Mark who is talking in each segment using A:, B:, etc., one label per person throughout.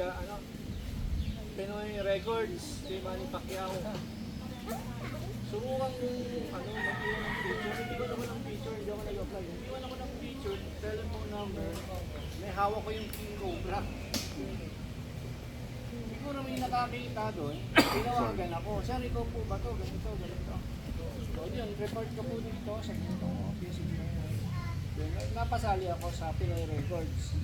A: ga, ano, Pinoy Records, si Manny Pacquiao. Surukan yung ano, mag-iwan ng picture. Hindi ko naman ng picture, hindi ako nag-apply. Hindi ako ng picture, telephone number. May hawak ko yung King Cobra. Naman yung nakakita doon. Tinawagan ako. Sir, ikaw po ba to? Ganito, ganito. So, yun, report ko po dito sa ganito. Okay, sige. Then, napasali ako sa Pinoy Records.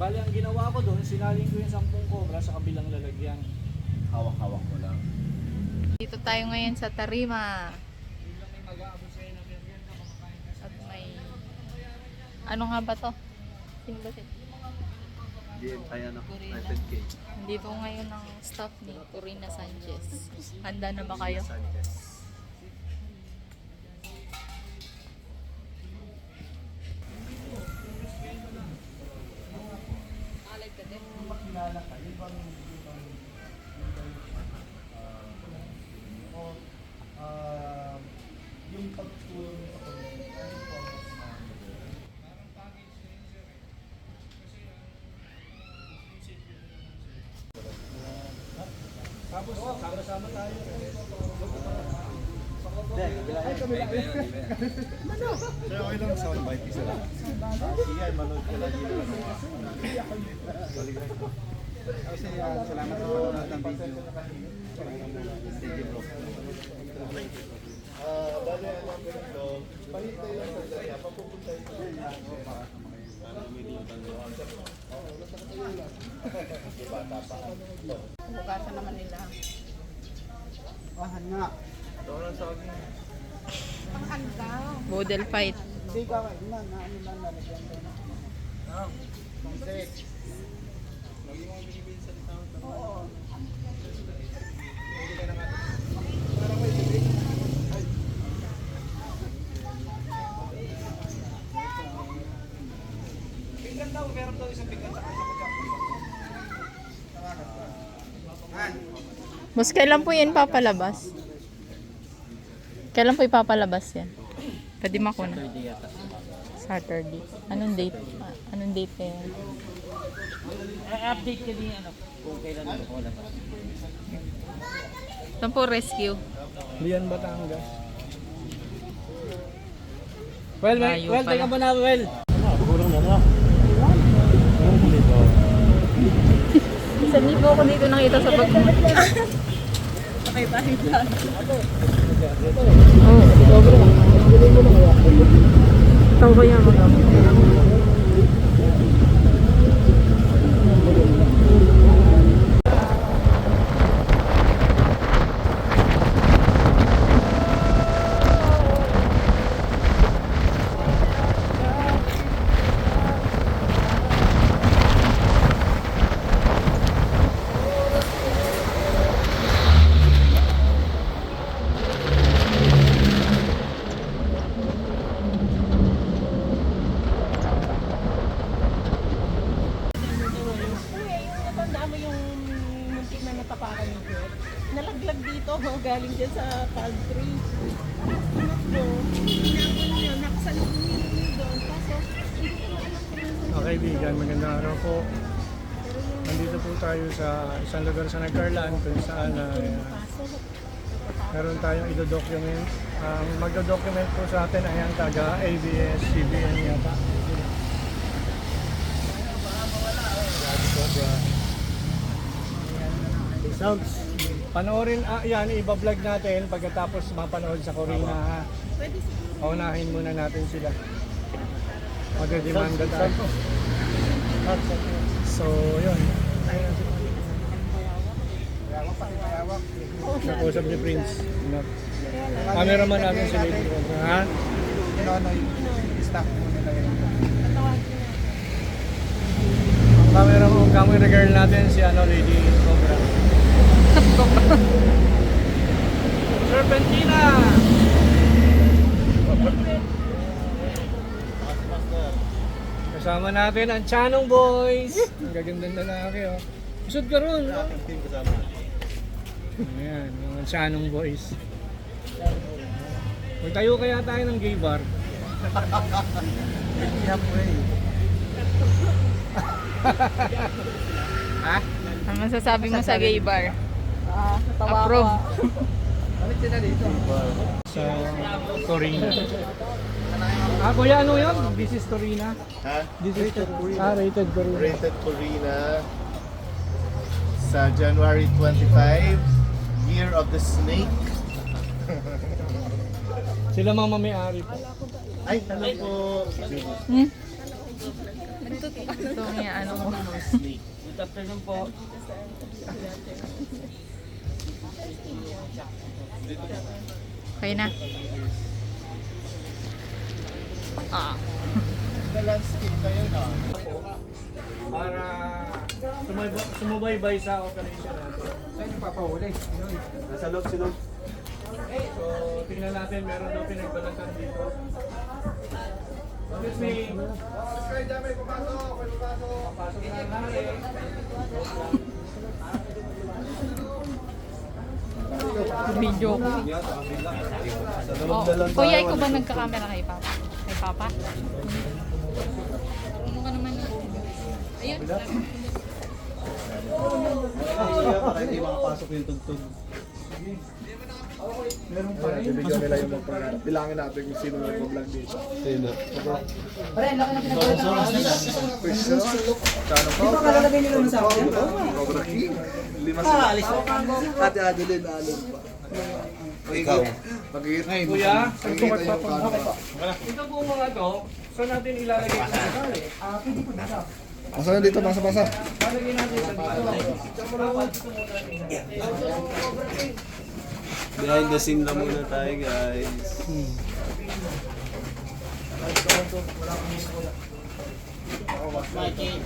A: Bali, ang ginawa ko doon, sinaling ko yung 10 cobra sa kabilang lalagyan.
B: Hawak-hawak mo lang.
C: Dito tayo ngayon sa Tarima. At may... Ano nga ba to? Sino ba si?
B: DM, ay ano. 900K.
C: Dito ngayon ang staff ni Corina Sanchez. Handa na ba kayo?
B: Sanchez.
A: Makilala ka, yun bang yun bang yun bang uh, o uh, yung pagtulong sa community, ano po ang mas mahalaga? Tapos, sama-sama tayo.
B: Sir, okay lang sa bite isa lang. Sige, manood ko lang yun. Kasi uh, salamat sa panonood ng video. Thank you bro.
A: Ah, bali ang ganito, pahintay lang sa daya, papupunta ito.
D: Bukasan naman nila.
B: Ahan nga.
D: Panghanda.
C: Model fight.
B: Hindi ka kayo na, na ano lang nalagyan ko na. Pang-sex.
A: Bigyan daw, meron daw isang bigyan sa kanya.
C: Boss, kailan po yan papalabas? Kailan po ipapalabas yan? Pwede makuna. Saturday. Anong date? Anong date na yan?
E: update ka din ano kung kailan ko labas.
C: Saan po rescue?
A: Lian Batangas. Well, well,
C: Layo
A: well,
C: pala.
A: teka muna, well.
C: Saan niyo po ako dito nakita sa bag mo? Oo. Ikaw kaya mag
D: Kuya, yung natanda mo yung muntik na natapakan ni Kurt. Nalaglag dito, ho, galing dyan sa palm tree. Anak ko, hinabol niya, nakasalubong niya doon. Kaso,
A: Okay, kaibigan, magandang araw po. Nandito po tayo sa isang lugar sa Nagcarlaan kung saan
D: kaso.
A: meron tayong idodocument. Ang magdodocument po sa atin ay ang taga ABS-CBN yata. Sounds. Panoorin, ah, yan, iba-vlog natin pagkatapos mapanood sa Corina. ha?
D: Pwede siguro.
A: Paunahin muna natin sila. Magdedemanda tayo. So, yun. Nakausap ni Prince. Cameraman natin si Lady. Ha?
B: Inonoy. Staff mo nila yun.
A: Ang camera mo, ang camera girl natin si ano, Lady Cobra. Kasama natin ang Chanong Boys. Ang gagandang lalaki oh. Isod ka ron. no?
B: Ating team kasama.
A: Ayan, mga Chanong Boys. Magtayo kaya tayo ng gay bar.
B: Hindi po eh.
A: Ha?
C: Ano masasabi mo sa gay bar?
D: Ah, natawa
C: Approve.
D: ko.
A: Sila dito. Sa Torina. Ah, kuya, ano yun? This is Torina.
B: Ha?
A: This is Torina. Ah, rated Torina.
B: Rated Corina sa January 25, Year of the Snake.
A: Sila mga may-ari po.
B: Ay, hello po.
C: Hmm? Ito nga ano mo.
B: Snake.
E: Good afternoon po.
C: Okay na. Ah.
A: Para sumubaybay sa operation natin. Saan yung papahuli?
B: Nasa loob sila.
A: So, tingnan natin, meron daw pinagbalatan dito. Excuse me. Papasok na natin.
C: Video ko. Oh, kuya, ikaw ba nagka-camera kay Papa? Kay Papa? Ano ka naman yun? Ayun.
B: Baka hindi makapasok yung tugtog.
A: Meron pa rin.
B: Bibigyan nila yung magpangarap. Bilangin natin kung sino nag-vlog dito. Sino? Pwesto? Kano pa? Ito kalalagay nila sa akin? Cobra King. Lima sa... Alis Ate Adeline, alin pa. Ikaw. Pag-iita
A: Kuya,
B: Pag-iita yung camera.
A: ito po mga to, saan natin ilalagay ito sa kali?
B: Masa na dito, basa basa.
A: Lalagay natin sa dito.
F: Behind the scene na muna tayo guys. Okay.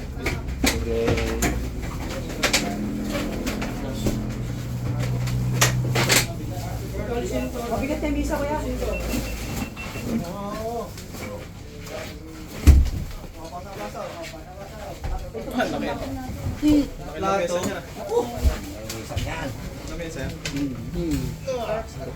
F: Plato. Ito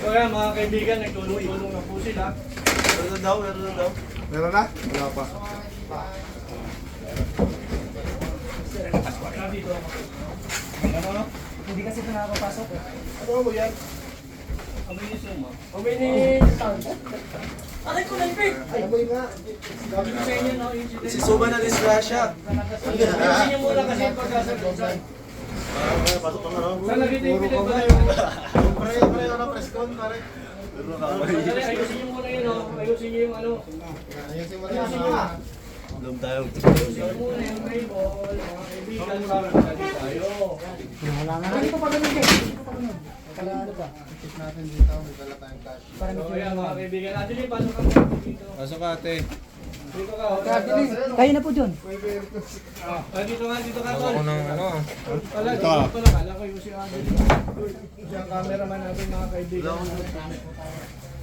A: Kaya mga kaibigan, nagtulong-tulong na po sila.
F: Meron na daw, meron na daw.
B: Meron na? Wala pa.
A: Dito.
B: Ano mo yan?
A: Kami ni
B: Amoy nga.
A: Sabi ko sa inyo, no.
F: Si Suma na disgrasya.
A: Ayusin niyo muna kasi yung pagkasagutan.
F: Pasok ka na raw.
A: Saan naging yung pinagbalatan?
B: Pare, pare, ano, press con, pare.
F: Na
A: Ayusin niyo muna yun, no? Ayusin niyo yung ano.
B: Ayusin mo na yan.
F: Lum tayo.
A: Ayusin niyo muna yung table, mga kaibigan. Para lagi tayo.
B: Check natin dito, may dala tayong cash.
A: So, ayan, mga kaibigan. Adili, pasok ka muna dito.
F: Pasok ate.
A: Dito ka, oh. Adili.
D: Kayo na po dun.
A: Ah, dito nga, dito ka, tol.
F: ng ano.
A: Wala, dito pa lang. Kala ko yung si Adili. Siya ang cameraman natin, mga kaibigan.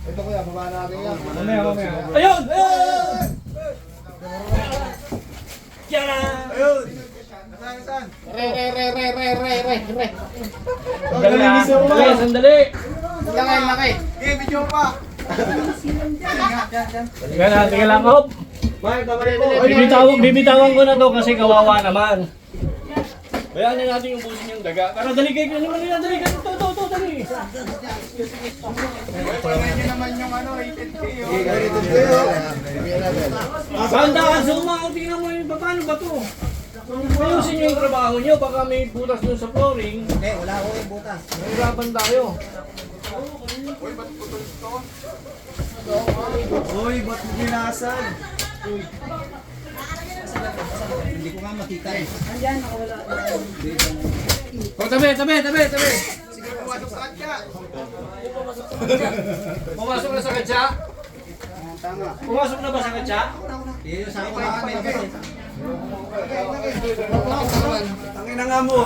B: Ito kuya, baba natin yan.
A: Mamaya, mamaya. Ayun! Ayun!
B: Ayun! Saan?
A: Re, re, re, re, re, re, re, re. Sandali, ah. sandali, sandali.
B: Laki, laki. Okay, video pa.
A: Tingnan na, tingnan lang, hop. Bibitawan, bibitawan ko na to kasi kawawa naman. Kaya na natin yung busin yung daga. Pero dali kayo, ano nila, dali kayo. Ito, ito, ito, dali.
B: Pwede naman yung ano, 18K. Rated kayo. Bibigyan natin.
A: Banda ka, suma. Tingnan mo yung paano ba to? Ayusin nyo yung trabaho nyo. Baka may butas dun sa flooring.
E: Hindi, wala ko yung butas.
A: Mahirapan tayo.
F: Uy, ba't mo binasan?
E: Hindi ko nga makita eh.
A: Oh, tabi, tabi, tabi, tabi. Pumasok na sa tama.
E: Pumasok na ba sa katsa? Hindi, sa ako na eh.
F: Tangin na nga mo.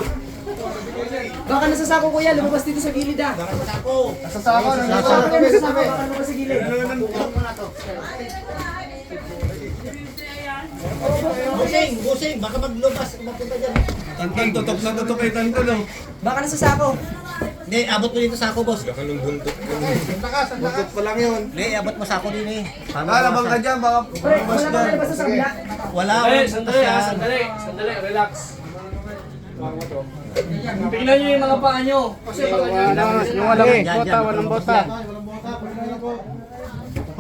G: Baka nasa sako kuya, lumabas dito sa gilid ah.
E: Sa sako.
A: Nasa sako, nasa
G: Baka
A: sako.
G: nasa sako, baka lumabas sa gilid.
E: Busing, busing, baka maglubas. Mapunta dyan.
F: Tantan, tutok na tutok kay Tantan oh.
G: Baka nasa sako.
E: Hindi, abot mo dito sa ako, boss.
B: Buntot pa lang yun.
E: Hindi, abot mo sa ako din eh. Tama
F: Lalabang ka dyan, baka
G: Pre, wala ba kayo basta sa kabila?
E: Wala,
A: Eh,
E: wala.
A: sandali ah, sandali. Sandali, relax. Tingnan nyo yung mga paa nyo. Kasi baka nyo.
E: Yung walang bota, walang bota.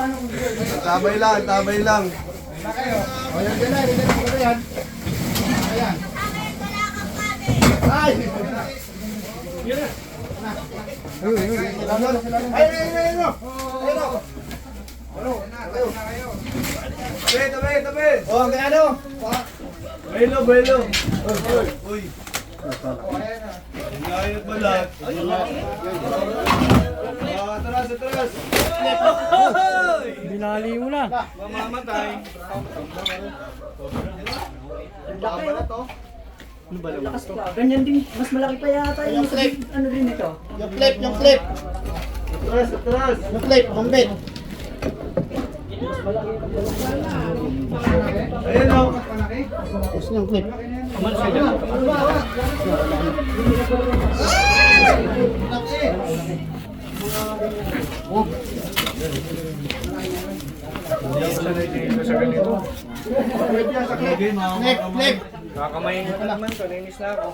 F: Tabay lang, tabay lang.
B: O yan, yan na, yan na, yan na, yan. Ayan. Ay!
A: Yun na.
B: Ayun, ayun, ayun. Ayun, ayun, ayun. Ayun, ayun, ayun. Ayun, ayun.
F: Tabi, tabi, tabi.
B: O, ang ano?
F: Belo, belo. Uy, uy. Hindi ayaw balat. Ah, atras, atras.
A: Binali mo na.
F: Mamamatay.
G: Lakas pa. Ganyan din, mas malaki pa yata yung ano din ito.
B: Yung flip, yung flip.
F: Atras, atras.
B: Yung flip, kumbit.
F: Ayan o.
B: Gusto yung flip.
F: Lagi,
B: Flip, flip.
A: Kakamayin ko naman, kalinis na ako.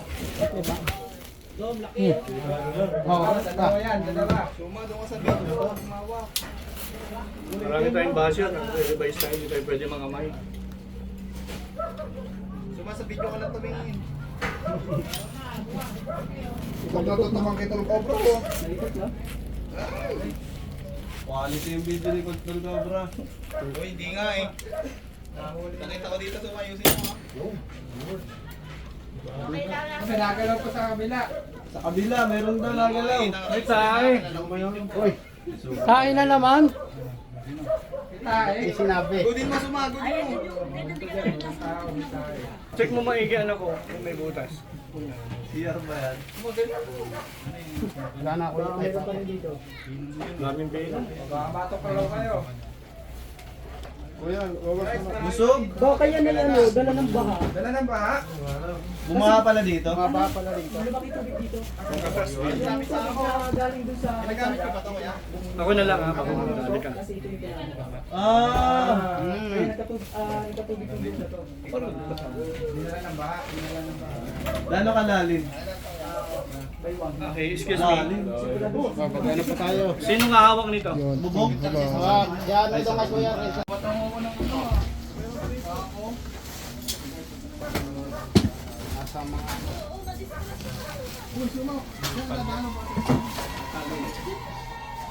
A: Marami tayong basyo, nag-revise tayo, hindi tayo pwede mangamay.
B: Sumasabit ka lang tumingin. Ito na ito naman kita ng cobra ko.
F: Quality yung video ni Control Cobra.
B: Uy, hindi nga eh. Nakita ko dito tumayusin mo. Pinagalaw ko sa kabila.
F: Sa kabila, meron daw nagalaw.
A: Ay, tayo.
B: Uy,
A: Tayo na naman.
B: eh, sinabi. Gudin mo sumagod mo.
A: Check mo maigi anak ko kung may butas.
F: CR ba yan?
B: Wala na ako yung type.
A: Daming pila.
B: Kuya, wawas mo.
F: Busog?
G: Baka yan na yan, oh, dala ng baha.
B: Dala ng baha.
F: Bumaha pala dito?
B: Maba pala rito.
G: Lumaki tubig dito. Baka galing dun sa...
B: Ginagamit ka ba ito kuya?
A: Ako na lang ha, ako na lang. ka.
G: Kasi ito yung kailangan.
F: Ah!
G: Kaya nagkatubig, ah, nagkatubig-tubig na to.
B: Dinala ng baha. Dinala ng baha.
F: Gano'ng kalalim?
A: Okay, excuse me.
B: Magano pa tayo?
A: Sino nga hawak nito?
F: Bubog?
B: Wag, yan ito nga kuya.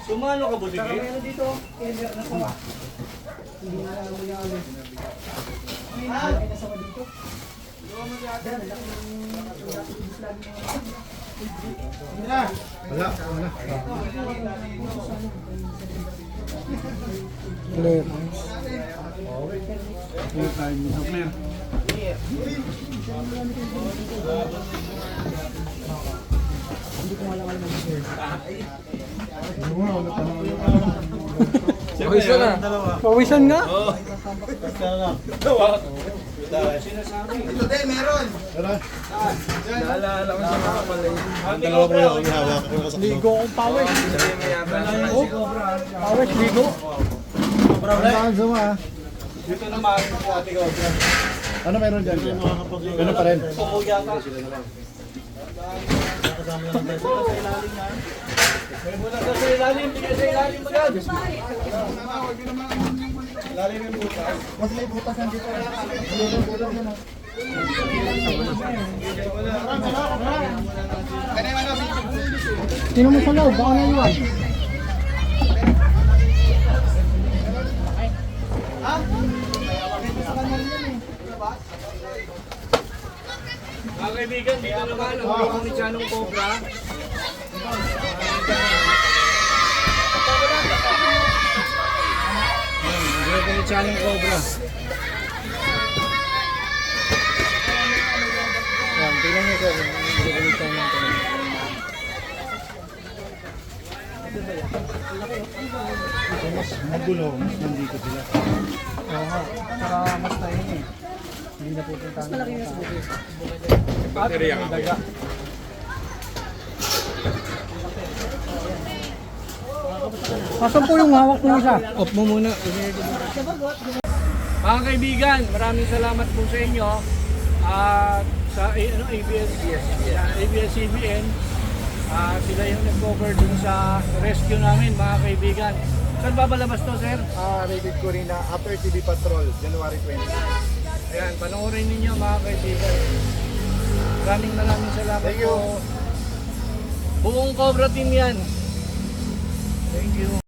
A: Sumano ka budigi?
G: Meron dito, ender na sama.
B: Wala. Wala.
F: Wala. Clear. Clear
A: tayo mo. Clear.
G: Hindi ko alam alam ang share.
B: Wala.
F: Wala.
A: Pawisan na.
F: Pawisan nga. Lang.
B: Ito din, meron.
F: Naalala ko sa mga pala yun.
A: Dalawa ko yung
F: hawak ko sa
A: Ligo kong pawis. Pawis, ligo.
B: Saan suma?
A: Dito naman, ate ko.
B: Ano meron dyan? Ganun pa rin.
A: Pupo yata. May butas na sa ilalim, bigay ilalim mo yan.
B: Mas may butas nandito. May butas yan.
G: Sino mo sa loob? Baka na iwan.
A: Mga kaibigan, dito naman ang grupo ni Chanong Cobra. Ni Chanong Cobra. Ayan, tingnan niyo ko. ang grupo ni Chanong Cobra.
B: Magulo, mas nandito sila.
A: Oo nga, saka mas tayo eh. Hindi na pupunta. Mas malaki yung Baterya ka
G: Asan po yung hawak mo isa?
A: Off mo muna. Mga kaibigan, maraming salamat po sa inyo. At sa eh, ano, ABS, ABS-CBN, ah, sila yung nag-cover dun sa rescue namin, mga kaibigan. Saan babalabas to, sir?
B: Ah, rated ko rin na Upper TV Patrol, January 20.
A: Ayan, panoorin ninyo mga kaibigan. Maraming maraming salamat
B: Thank you.
A: po. Buong Cobra team yan. Thank you.